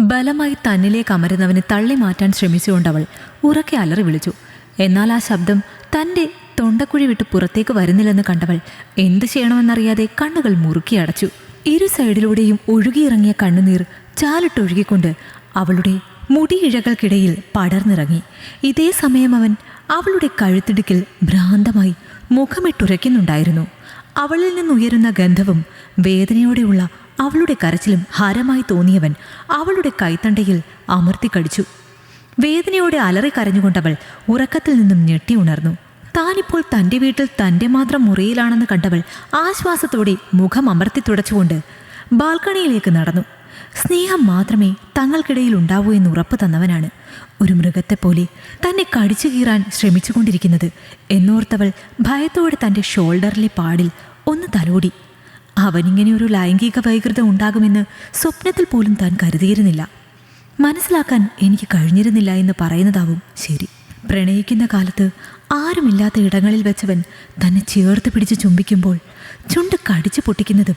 ബലമായി തന്നിലേക്ക് അമരുന്നവനെ തള്ളി മാറ്റാൻ ശ്രമിച്ചുകൊണ്ടവൾ ഉറക്കെ അലറി വിളിച്ചു. എന്നാൽ ആ ശബ്ദം തന്റെ തൊണ്ടക്കുഴി വിട്ട് പുറത്തേക്ക് വരുന്നില്ലെന്ന് കണ്ടവൾ എന്ത് ചെയ്യണമെന്നറിയാതെ കണ്ണുകൾ മുറുക്കി അടച്ചു. ഇരു സൈഡിലൂടെയും ഒഴുകിയിറങ്ങിയ കണ്ണുനീർ ചാലിട്ടൊഴുകിക്കൊണ്ട് അവളുടെ മുടിയിഴകൾക്കിടയിൽ പടർന്നിറങ്ങി. ഇതേ സമയം അവൻ അവളുടെ കഴുത്തിടുക്കിൽ ഭ്രാന്തമായി മുഖമിട്ടുരയ്ക്കുന്നുണ്ടായിരുന്നു. അവളിൽ നിന്നുയരുന്ന ഗന്ധവും വേദനയോടെയുള്ള അവളുടെ കരച്ചിലും ഹാരമായി തോന്നിയവൻ അവളുടെ കൈത്തണ്ടയിൽ അമർത്തി കടിച്ചു. വേദനയോടെ അലറി കരഞ്ഞുകൊണ്ടവൾ ഉറക്കത്തിൽ നിന്നും ഞെട്ടി ഉണർന്നു. താനിപ്പോൾ തന്റെ വീട്ടിൽ തന്റെ മാത്രം മുറിയിലാണെന്ന് കണ്ടവൾ ആശ്വാസത്തോടെ മുഖം അമർത്തി തുടച്ചുകൊണ്ട് ബാൽക്കണിയിലേക്ക് നടന്നു. സ്നേഹം മാത്രമേ തങ്ങൾക്കിടയിൽ ഉണ്ടാവൂ എന്ന് ഉറപ്പ് തന്നവനാണ്. ഒരു മൃഗത്തെപ്പോലെ തന്നെ കടിച്ചു കീറാൻ ശ്രമിച്ചുകൊണ്ടിരിക്കുന്നത് എന്നോർത്തവൾ ഭയത്തോടെ തന്റെ ഷോൾഡറിലെ പാടിൽ ഒന്ന് തലോടി. അവനിങ്ങനെ ഒരു ലൈംഗിക വൈകൃതം ഉണ്ടാകുമെന്ന് സ്വപ്നത്തിൽ പോലും താൻ കരുതിയിരുന്നില്ല. മനസ്സിലാക്കാൻ എനിക്ക് കഴിഞ്ഞിരുന്നില്ല എന്ന് പറയുന്നതാവും ശരി. പ്രണയിക്കുന്ന കാലത്ത് ആരുമില്ലാത്ത ഇടങ്ങളിൽ വെച്ചവൻ തന്നെ ചേർത്ത് പിടിച്ച് ചുംബിക്കുമ്പോൾ ചുണ്ട് കടിച്ചു പൊട്ടിക്കുന്നതും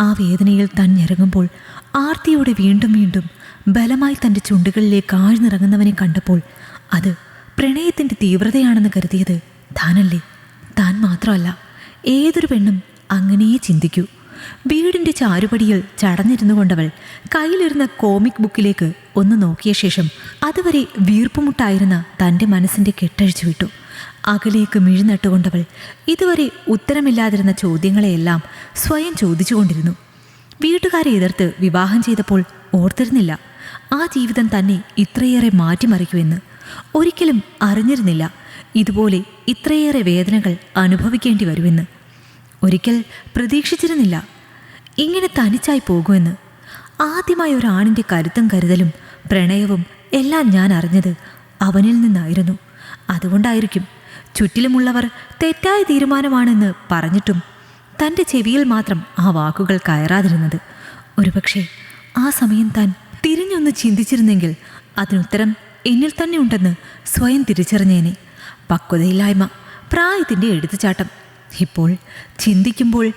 ആ വേദനയിൽ താൻ ഞെരങ്ങുമ്പോൾ ആർത്തിയോടെ വീണ്ടും വീണ്ടും ബലമായി തന്റെ ചുണ്ടുകളിലേക്ക് ആഴ്ന്നിറങ്ങുന്നവനെ കണ്ടപ്പോൾ അത് പ്രണയത്തിന്റെ തീവ്രതയാണെന്ന് കരുതിയത് താനല്ലേ? താൻ മാത്രമല്ല. ഏതൊരു പെണ്ണും അങ്ങനെയേ ചിന്തിക്കൂ. വീടിന്റെ ചാരുപടിയിൽ ചടഞ്ഞിരുന്നു കൊണ്ടവൾ കയ്യിലിരുന്ന കോമിക് ബുക്കിലേക്ക് ഒന്ന് നോക്കിയ ശേഷം അതുവരെ വീർപ്പുമുട്ടായിരുന്ന തന്റെ മനസ്സിന്റെ കെട്ടഴിച്ചു വിട്ടു. അകലേക്ക് മിഴുനട്ടുകൊണ്ടവൾ ഇതുവരെ ഉത്തരമില്ലാതിരുന്ന ചോദ്യങ്ങളെയെല്ലാം സ്വയം ചോദിച്ചുകൊണ്ടിരുന്നു. വീട്ടുകാരെ എതിർത്ത് വിവാഹം ചെയ്തപ്പോൾ ഓർത്തിരുന്നില്ല. ആ ജീവിതം തന്നെ ഇത്രയേറെ മാറ്റിമറിക്കുമെന്ന് ഒരിക്കലും അറിഞ്ഞിരുന്നില്ല ഇതുപോലെ ഇത്രയേറെ വേദനകൾ അനുഭവിക്കേണ്ടി വരുമെന്ന് ഒരിക്കൽ പ്രതീക്ഷിച്ചിരുന്നില്ല ഇങ്ങനെ തനിച്ചായി പോകുമെന്ന് ആദ്യമായി ഒരു ആണിന്റെ കരുത്തും കരുതലും പ്രണയവും എല്ലാം ഞാൻ അറിഞ്ഞത് അവനിൽ നിന്നായിരുന്നു. അതുകൊണ്ടായിരിക്കും ചുറ്റിലുമുള്ളവർ തെറ്റായ തീരുമാനമാണെന്ന് പറഞ്ഞിട്ടും തന്റെ ചെവിയിൽ മാത്രം ആ വാക്കുകൾ കയറാതിരുന്നത്. ഒരുപക്ഷെ ആ സമയം താൻ തിരിഞ്ഞൊന്ന് ചിന്തിച്ചിരുന്നെങ്കിൽ അതിനുത്തരം എന്നിൽ തന്നെ ഉണ്ടെന്ന് സ്വയം തിരിച്ചറിഞ്ഞേനെ. പക്വതയില്ലായ്മ പ്രായത്തിന്റെ എടുത്തുചാട്ടം ഇപ്പോൾ ചിന്തിക്കുമ്പോൾ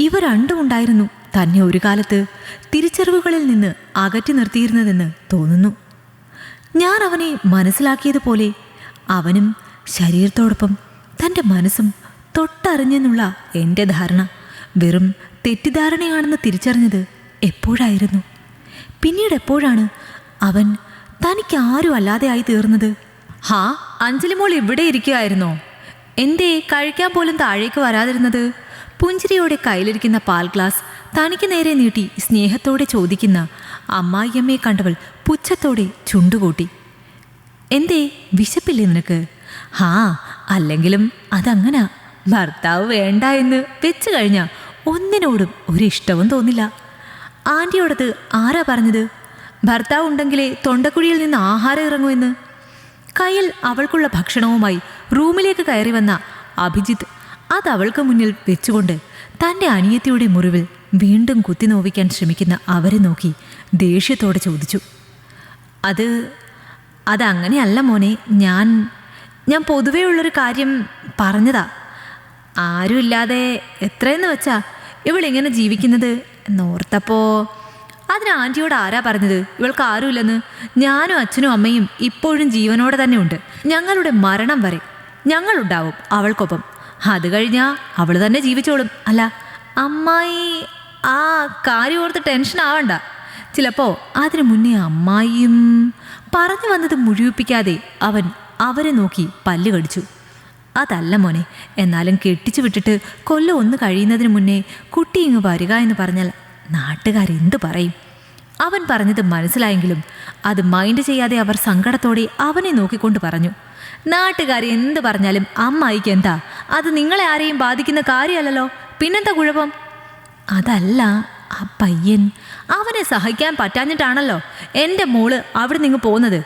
ഇവ രണ്ടും ഉണ്ടായിരുന്നു. തന്നെ ഒരു കാലത്ത് തിരിച്ചറിവുകളിൽ നിന്ന് അകറ്റി നിർത്തിയിരുന്നതെന്ന് തോന്നുന്നു. ഞാൻ അവനെ മനസ്സിലാക്കിയതുപോലെ അവനും ശരീരത്തോടൊപ്പം തന്റെ മനസ്സും തൊട്ടറിഞ്ഞെന്നുള്ള എന്റെ ധാരണ വെറും തെറ്റിദ്ധാരണയാണെന്ന് തിരിച്ചറിഞ്ഞത് എപ്പോഴായിരുന്നു? പിന്നീട് എപ്പോഴാണ് അവൻ തനിക്ക് ആരും അല്ലാതെയായി തീർന്നത്? ഹാ അഞ്ജലിമോൾ ഇവിടെ ഇരിക്കുകയായിരുന്നോ? എന്തേ കഴിക്കാൻ പോലും താഴേക്ക് വരാതിരുന്നത്? പുഞ്ചിരിയോടെ കയ്യിലിരിക്കുന്ന പാൽ ഗ്ലാസ് തനിക്ക് നേരെ നീട്ടി സ്നേഹത്തോടെ ചോദിക്കുന്ന അമ്മായിയമ്മയെ കണ്ടവൾ പുച്ഛത്തോടെ ചുണ്ടുകൂട്ടി. എന്തേ വിശപ്പില്ലേ നിനക്ക്? ഹാ അല്ലെങ്കിലും അതങ്ങന. ഭർത്താവ് വേണ്ട എന്ന് വെച്ചു കഴിഞ്ഞ ഒന്നിനോടും ഒരു ഇഷ്ടവും തോന്നില്ല. ആന്റിയോടത് ആരാ പറഞ്ഞത്? ഭർത്താവ് ഉണ്ടെങ്കിലേ തൊണ്ടക്കുഴിയിൽ നിന്ന് ആഹാരം ഇറങ്ങുമെന്ന് കയ്യിൽ അവൾക്കുള്ള ഭക്ഷണവുമായി റൂമിലേക്ക് കയറി വന്ന അഭിജിത്ത് അത് അവൾക്ക് മുന്നിൽ വെച്ചുകൊണ്ട് തന്റെ അനിയത്തിയുടെ മുറിവിൽ വീണ്ടും കുത്തി നോവിക്കാൻ ശ്രമിക്കുന്ന അവരെ നോക്കി ദേഷ്യത്തോടെ ചോദിച്ചു. അത് അതങ്ങനെയല്ല മോനെ ഞാൻ ഞാൻ പൊതുവേ ഉള്ളൊരു കാര്യം പറഞ്ഞതാ. ആരുമില്ലാതെ എത്രയെന്ന് വെച്ചാ ഇവളിങ്ങനെ ജീവിക്കുന്നത് എന്നോർത്തപ്പോ അതിന് ആന്റിയോട് ആരാ പറഞ്ഞത്? ഇവൾക്ക് ആരുമില്ലെന്ന്. ഞാനും അച്ഛനും അമ്മയും ഇപ്പോഴും ജീവനോടെ തന്നെ ഉണ്ട് ഞങ്ങളുടെ മരണം വരെ ഞങ്ങളുണ്ടാവും അവൾക്കൊപ്പം. അത് കഴിഞ്ഞാൽ അവൾ തന്നെ ജീവിച്ചോളും. അല്ല അമ്മായി ആ കാര്യം ഓർത്ത് ടെൻഷൻ ആവണ്ട. ചിലപ്പോ അതിനു മുന്നേ അമ്മായിയും പറഞ്ഞു വന്നത് മുഴുവിപ്പിക്കാതെ അവൻ അവരെ നോക്കി പല്ല് കടിച്ചു. അതല്ല മോനെ എന്നാലും കെട്ടിച്ചു വിട്ടിട്ട് കൊല്ലം ഒന്ന് കഴിയുന്നതിന് മുന്നേ കുട്ടി ഇങ്ങ് വരിക എന്ന് പറഞ്ഞാൽ നാട്ടുകാരെന്ത് പറയും? അവൻ പറഞ്ഞത് മനസ്സിലായെങ്കിലും അത് മൈൻഡ് ചെയ്യാതെ അവർ സങ്കടത്തോടെ അവനെ നോക്കിക്കൊണ്ട് പറഞ്ഞു. നാട്ടുകാർ എന്ത് പറഞ്ഞാലും അമ്മായിക്ക് എന്താ? അത് നിങ്ങളെ ആരെയും ബാധിക്കുന്ന കാര്യമല്ലല്ലോ. പിന്നെന്താ കുഴപ്പം? അതല്ല ആ പയ്യൻ അവനെ സഹിക്കാൻ പറ്റാഞ്ഞിട്ടാണല്ലോ എന്റെ മോൾ അവിടെ നിങ്ങൾ പോകുന്നത്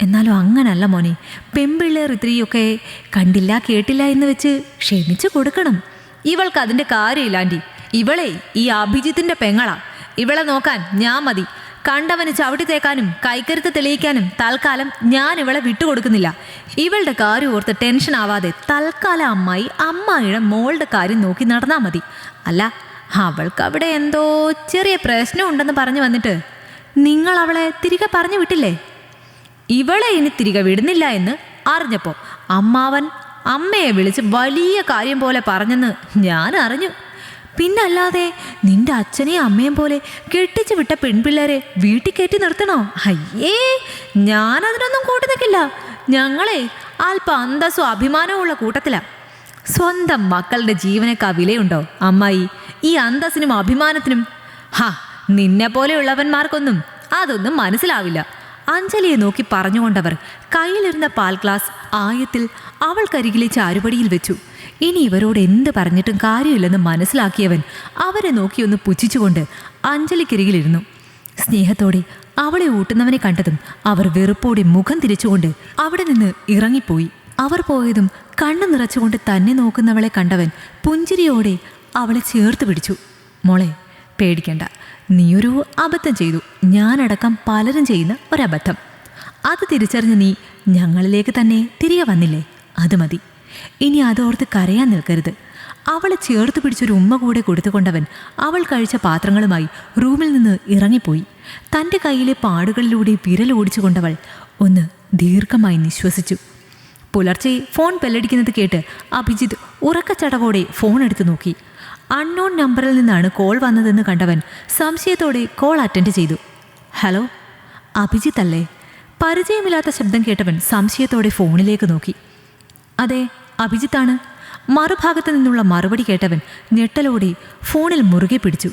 എന്നാലും അങ്ങനല്ല മോനെ പെമ്പിള്ളേർ ഇത്രയൊക്കെ കണ്ടില്ല കേട്ടില്ല എന്ന് വെച്ച് ക്ഷമിച്ചു കൊടുക്കണം. ഇവൾക്ക് അതിന്റെ കാര്യമില്ലാണ്ടി ഇവളെ ഈ അഭിജിത്തിന്റെ പെങ്ങളാ. ഇവളെ നോക്കാൻ ഞാൻ മതി. കണ്ടവന് ചവിട്ടി തേക്കാനും കൈക്കരുത്ത് തെളിയിക്കാനും തൽക്കാലം ഞാൻ ഇവളെ വിട്ടുകൊടുക്കുന്നില്ല. ഇവളുടെ കാര്യം ഓർത്ത് ടെൻഷൻ ആവാതെ തൽക്കാലം അമ്മായി അമ്മായിയുടെ മോളുടെ കാര്യം നോക്കി നടന്നാൽ മതി. അല്ല അവൾക്ക് അവിടെ എന്തോ ചെറിയ പ്രശ്നം ഉണ്ടെന്ന് പറഞ്ഞു വന്നിട്ട് നിങ്ങൾ അവളെ തിരികെ പറഞ്ഞു വിട്ടില്ലേ? ഇവളെ ഇനി തിരികെ വിടുന്നില്ല എന്ന് അറിഞ്ഞപ്പോൾ അമ്മാവൻ അമ്മയെ വിളിച്ച് വലിയ കാര്യം പോലെ പറഞ്ഞെന്ന് ഞാൻ അറിഞ്ഞു. പിന്നല്ലാതെ നിന്റെ അച്ഛനെയും അമ്മയും പോലെ കെട്ടിച്ചു വിട്ട പെൺപിള്ളേരെ വീട്ടിൽ കയറ്റി നിർത്തണോ? അയ്യേ ഞാനതിനൊന്നും കൂട്ടി നിൽക്കില്ല. ഞങ്ങളെ അല്പം അന്തസ്സും അഭിമാനവും ഉള്ള കൂട്ടത്തിലാ. സ്വന്തം മക്കളുടെ ജീവനക്കാ വിലയുണ്ടോ അമ്മായി? ഈ അന്തസ്സിനും അഭിമാനത്തിനും ഹാ നിന്നെ പോലെയുള്ളവന്മാർക്കൊന്നും അതൊന്നും മനസ്സിലാവില്ല. അഞ്ജലിയെ നോക്കി പറഞ്ഞുകൊണ്ടവർ കയ്യിലിരുന്ന പാൽ ഗ്ലാസ് ആയത്തിൽ അവൾക്കരികിലെ ചാരുപടിയിൽ വെച്ചു. ഇനി ഇവരോട് എന്ത് പറഞ്ഞിട്ടും കാര്യമില്ലെന്ന് മനസ്സിലാക്കിയവൻ അവരെ നോക്കിയൊന്ന് പുച്ഛിച്ചുകൊണ്ട് അഞ്ജലിക്കരികിലിരുന്നു. സ്നേഹത്തോടെ അവളെ ഊട്ടുന്നവനെ കണ്ടതും അവർ വെറുപ്പോടെ മുഖം തിരിച്ചുകൊണ്ട് അവിടെ നിന്ന് ഇറങ്ങിപ്പോയി. അവർ പോയതും കണ്ണു നിറച്ചുകൊണ്ട് തന്നെ നോക്കുന്നവളെ കണ്ടവൻ പുഞ്ചിരിയോടെ അവളെ ചേർത്ത് പിടിച്ചു. മോളെ പേടിക്കണ്ട. നീയൊരു അബദ്ധം ചെയ്തു. ഞാനടക്കം പലരും ചെയ്യുന്ന ഒരബദ്ധം. അത് തിരിച്ചറിഞ്ഞ് നീ ഞങ്ങളിലേക്ക് തന്നെ തിരികെ വന്നില്ലേ? അത് മതി. ഇനി അതോർത്ത് കരയാൻ നിൽക്കരുത്. അവളെ ചേർത്ത് പിടിച്ചൊരു ഉമ്മ കൂടെ കൊടുത്തുകൊണ്ടവൻ അവൾ കഴിച്ച പാത്രങ്ങളുമായി റൂമിൽ നിന്ന് ഇറങ്ങിപ്പോയി. തന്റെ കയ്യിലെ പാടുകളിലൂടെ വിരൽ ഓടിച്ചുകൊണ്ടവൾ ഒന്ന് ദീർഘമായി നിശ്വസിച്ചു. പുലർച്ചെ ഫോൺ ബെല്ലടിക്കുന്നത് കേട്ട് അഭിജിത്ത് ഉറക്കച്ചടവോടെ ഫോൺ എടുത്തു നോക്കി. അൺനോൺ നമ്പറിൽ നിന്നാണ് കോൾ വന്നതെന്ന് കണ്ടവൻ സംശയത്തോടെ കോൾ അറ്റൻഡ് ചെയ്തു. ഹലോ അഭിജിത്ത് അല്ലേ? പരിചയമില്ലാത്ത ശബ്ദം കേട്ടവൻ സംശയത്തോടെ ഫോണിലേക്ക് നോക്കി. അതെ അഭിജിത്താണ്. മറുഭാഗത്തു നിന്നുള്ള മറുപടി കേട്ടവൻ ഞെട്ടലോടെ ഫോണിൽ മുറുകെ പിടിച്ചു.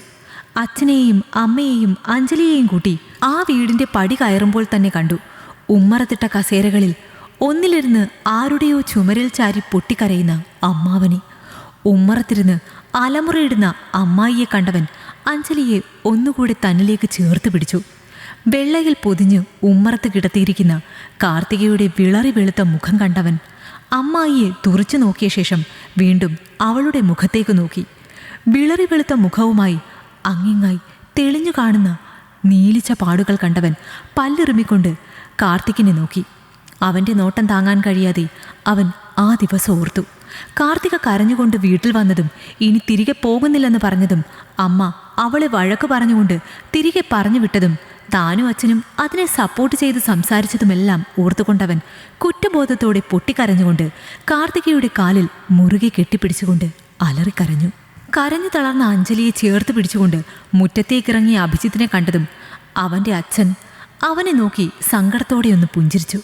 അച്ഛനെയും അമ്മയെയും അഞ്ജലിയെയും കൂട്ടി ആ വീടിന്റെ പടി കയറുമ്പോൾ തന്നെ കണ്ടു. ഉമ്മറത്തിട്ട കസേരകളിൽ ഒന്നിലിരുന്ന് ആരുടെയോ ചുമരിൽ ചാരി പൊട്ടിക്കരയുന്ന അമ്മാവനെ. ഉമ്മറത്തിരുന്ന് അലമുറയിടുന്ന അമ്മായിയെ കണ്ടവൻ അഞ്ജലിയെ ഒന്നുകൂടി തന്നിലേക്ക് ചേർത്ത് പിടിച്ചു. വെള്ളയിൽ പൊതിഞ്ഞ് ഉമ്മറത്ത് കിടത്തിയിരിക്കുന്ന കാർത്തികയുടെ വിളറി വെളുത്ത മുഖം കണ്ടവൻ അമ്മായിയെ തുറച്ചു നോക്കിയ ശേഷം വീണ്ടും അവളുടെ മുഖത്തേക്ക് നോക്കി. വിളറി വെളുത്ത മുഖവുമായി അങ്ങിങ്ങായി തെളിഞ്ഞു കാണുന്ന നീലിച്ച പാടുകൾ കണ്ടവൻ പല്ലിറുമിക്കൊണ്ട് കാർത്തിക്കിനെ നോക്കി. അവന്റെ നോട്ടം താങ്ങാൻ കഴിയാതെ അവൻ ആ ദിവസം ഓർത്തു. കാർത്തിക കരഞ്ഞുകൊണ്ട് വീട്ടിൽ വന്നതും ഇനി തിരികെ പോകുന്നില്ലെന്ന് പറഞ്ഞതും അമ്മ അവളെ വഴക്ക് പറഞ്ഞുകൊണ്ട് തിരികെ പറഞ്ഞു വിട്ടതും താനും അച്ഛനും അതിനെ സപ്പോർട്ട് ചെയ്ത് സംസാരിച്ചതുമെല്ലാം ഓർത്തുകൊണ്ടവൻ കുറ്റബോധത്തോടെ പൊട്ടിക്കരഞ്ഞുകൊണ്ട് കാർത്തികയുടെ കാലിൽ മുറുകെ കെട്ടിപ്പിടിച്ചുകൊണ്ട് അലറിക്കരഞ്ഞു. കരഞ്ഞു തളർന്ന അഞ്ജലിയെ ചേർത്ത് പിടിച്ചുകൊണ്ട് മുറ്റത്തേക്കിറങ്ങിയ അഭിജിത്തിനെ കണ്ടതും അവന്റെ അച്ഛൻ അവനെ നോക്കി സങ്കടത്തോടെയൊന്ന് പുഞ്ചിരിച്ചു.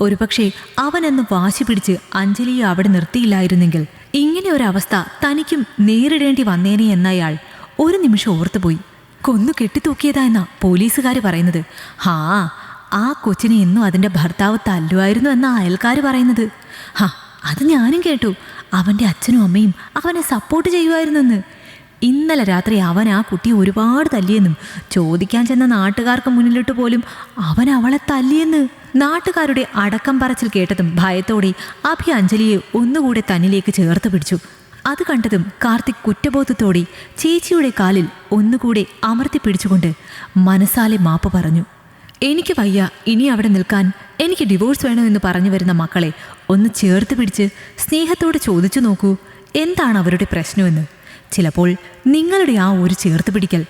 ഒരുപക്ഷെ അവനെന്ന് വാശി പിടിച്ച് അഞ്ജലിയെ അവിടെ നിർത്തിയില്ലായിരുന്നെങ്കിൽ ഇങ്ങനെ ഒരവസ്ഥ തനിക്കും നേരിടേണ്ടി വന്നേനെ എന്നയാൾ ഒരു നിമിഷം ഓർത്തുപോയി. കൊന്നു കെട്ടിത്തൂക്കിയതാ എന്നാ പോലീസുകാർ പറയുന്നത്. ഹാ ആ കൊച്ചിനെ ഇന്നും അതിന്റെ ഭർത്താവ് തല്ലുമായിരുന്നു എന്നാ അയൽക്കാർ പറയുന്നത്. ഹാ അത് ഞാനും കേട്ടു. അവന്റെ അച്ഛനും അമ്മയും അവനെ സപ്പോർട്ട് ചെയ്യുമായിരുന്നെന്ന്. ഇന്നലെ രാത്രി അവൻ ആ കുട്ടിയെ ഒരുപാട് തല്ലിയെന്നും ചോദിക്കാൻ ചെന്ന നാട്ടുകാർക്ക് മുന്നിലിട്ട് പോലും അവൻ അവളെ തല്ലിയെന്ന്. നാട്ടുകാരുടെ അടക്കം പറച്ചിൽ കേട്ടതും ഭയത്തോടെ അഭി അഞ്ജലിയെ ഒന്നുകൂടെ തന്നിലേക്ക് ചേർത്ത് പിടിച്ചു. അത് കണ്ടതും കാർത്തിക് കുറ്റബോധത്തോടെ ചേച്ചിയുടെ കാലിൽ ഒന്നുകൂടെ അമർത്തി പിടിച്ചുകൊണ്ട് മനസ്സാലെ മാപ്പ് പറഞ്ഞു. എനിക്ക് വയ്യ ഇനി അവിടെ നിൽക്കാൻ. എനിക്ക് ഡിവോഴ്സ് വേണമെന്ന് പറഞ്ഞു വരുന്ന മക്കളെ ഒന്ന് ചേർത്ത് പിടിച്ച് സ്നേഹത്തോട് ചോദിച്ചു നോക്കൂ. എന്താണ് അവരുടെ പ്രശ്നമെന്ന്? ചിലപ്പോൾ നിങ്ങളുടെ ആ ഒരു ചേർത്ത് പിടിക്കൽ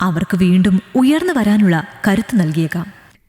അവർക്ക് വീണ്ടും ഉയർന്നു വരാനുള്ള കരുത്ത് നൽകിയേക്കാം.